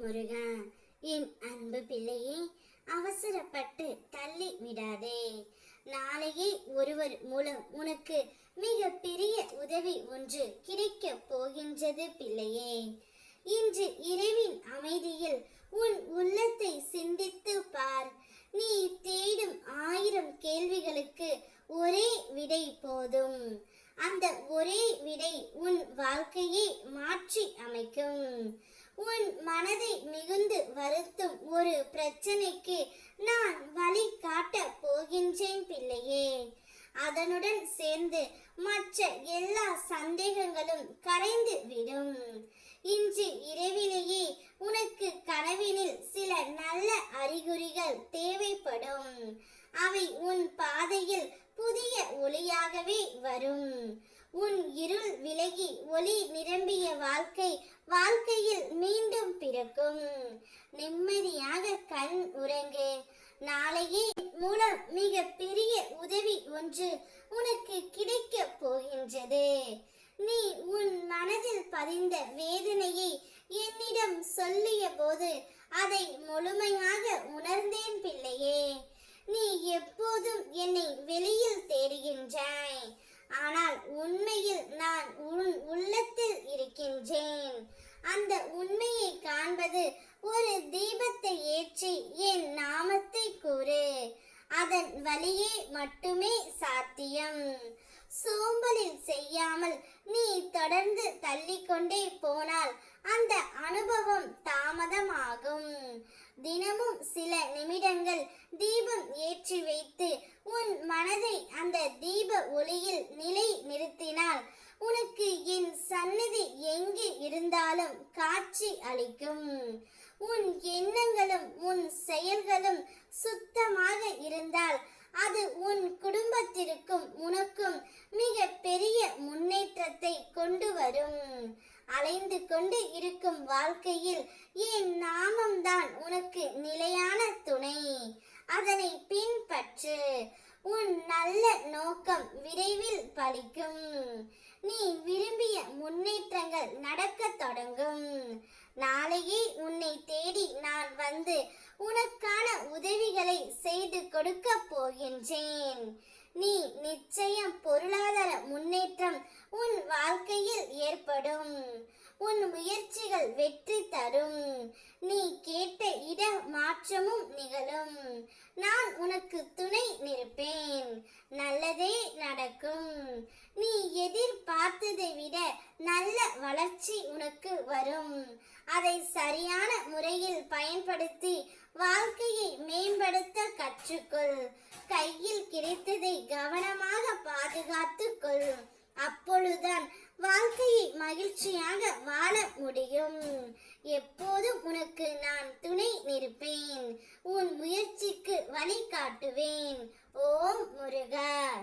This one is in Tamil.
முருகா என் அன்பு பிள்ளையே அவசரப்பட்டு தள்ளி விடாதே. நாளையே ஒருவர் மூலம் உனக்கு மிக பெரிய உதவி ஒன்று கிடைக்க போகின்றது பிள்ளையே. இன்று இரவின் அமைதியில் உன் உள்ளத்தை சிந்தித்து பார். நீ தேடும் ஆயிரம் கேள்விகளுக்கு ஒரே விடை போதும். அந்த ஒரே விடை உன் வாழ்க்கையை மாற்றி அமைக்கும். உன் மனதை மிகுந்து வருத்தும் ஒரு பிரச்சனைக்கு நான் வழி காட்டப் போகின்றேன் பிள்ளையே. அதனுடன் சேர்ந்து மற்ற எல்லா சந்தேகங்களும் கரைந்து விடும். இன்று இரவிலேயே உனக்கு கனவினில் சில நல்ல அறிகுறிகள் தேவைப்படும். அவை உன் பாதையில் புதிய ஒளியாகவே வரும். உன் இருள் விலகி ஒளி நிரம்பிய வாழ்க்கை வாழ்க்கையில் மீண்டும் பிறக்கும். நிம்மதியாக கண் உறங்கு. நாளையே மூலம் மிக பெரிய உதவி ஒன்று உனக்கு கிடைக்கப் போகின்றது. நீ உன் மனதில் பதிந்த வேதனையை என்னிடம் சொல்லிய போது அதை முழுமையாக உணர்ந்தேன் பிள்ளையே. நீ எப்போதும் என்னை வெளியில் தேடுகின்றாய். ஆனால் உண்மையில் நான் உன் உள்ளத்தில் இருக்கின்றேன். அந்த உண்மையை காண்பது ஒரு தீபத்தை ஏற்றி என் நாமத்தை கூறு. அதன் வழியே மட்டுமே சாத்தியம். சோம்பலில் செய்யாமல் நீ தொடர்ந்து தள்ளிக்கொண்டே போனால் அந்த அனுபவம் தாமதமாகும். தினமும் சில நிமிடங்கள் தீபம் ஏற்றி வைத்து உன் மனதை அந்த தீப ஒளியில் நிலை நிறுத்தினால் உனக்கு என் சந்நிதி எங்கு இருந்தாலும் காட்சி அளிக்கும். உன் எண்ணங்களும் உன் செயல்களும் சுத்தமாக இருந்தால் அது உன் குடும்பத்திற்கும் உனக்கும் மிக பெரிய முன்னேற்றத்தை கொண்டு வரும். அலைந்து கொண்டு இருக்கும் வாழ்க்கையில் என் நாமம்தான் உனக்கு நிலையான துணை? அதனை பின்பற்று. உன் நல்ல நோக்கம் விரைவில் பலிக்கும் நீ விரும்பி முன்னேற்றங்கள் நடக்கத் தொடங்கும். நாளையே உன்னை தேடி நான் வந்து உனக்கான உதவிகளை செய்து கொடுக்க போகின்றேன். நீ நிச்சயம் பொருளாதார முன்னேற்றம் உன் வாழ்க்கையில் ஏற்படும். உன் முயற்சிகள் வெற்றி தரும். நீ கேட்ட இட மாற்றமும் நிகழும். நான் உனக்கு துணை நிற்பேன். நல்லதே நடக்கும். நீ எதிர்பார்த்ததை விட நல்ல வளர்ச்சி உனக்கு வரும். அதை சரியான முறையில் பயன்படுத்தி வாழ்க்கையை மேம்படுத்த கற்றுக்கொள். கையில் கிடைத்ததை கவனமாக பாதுகாத்து கொள் அப்பொழுதுதான் வாழ்க்கையை மகிழ்ச்சியாக வாழ முடியும். எப்போதும் உனக்கு நான் துணை நிற்பேன். உன் முயற்சிக்கு வழி காட்டுவேன். ஓம் முருகா.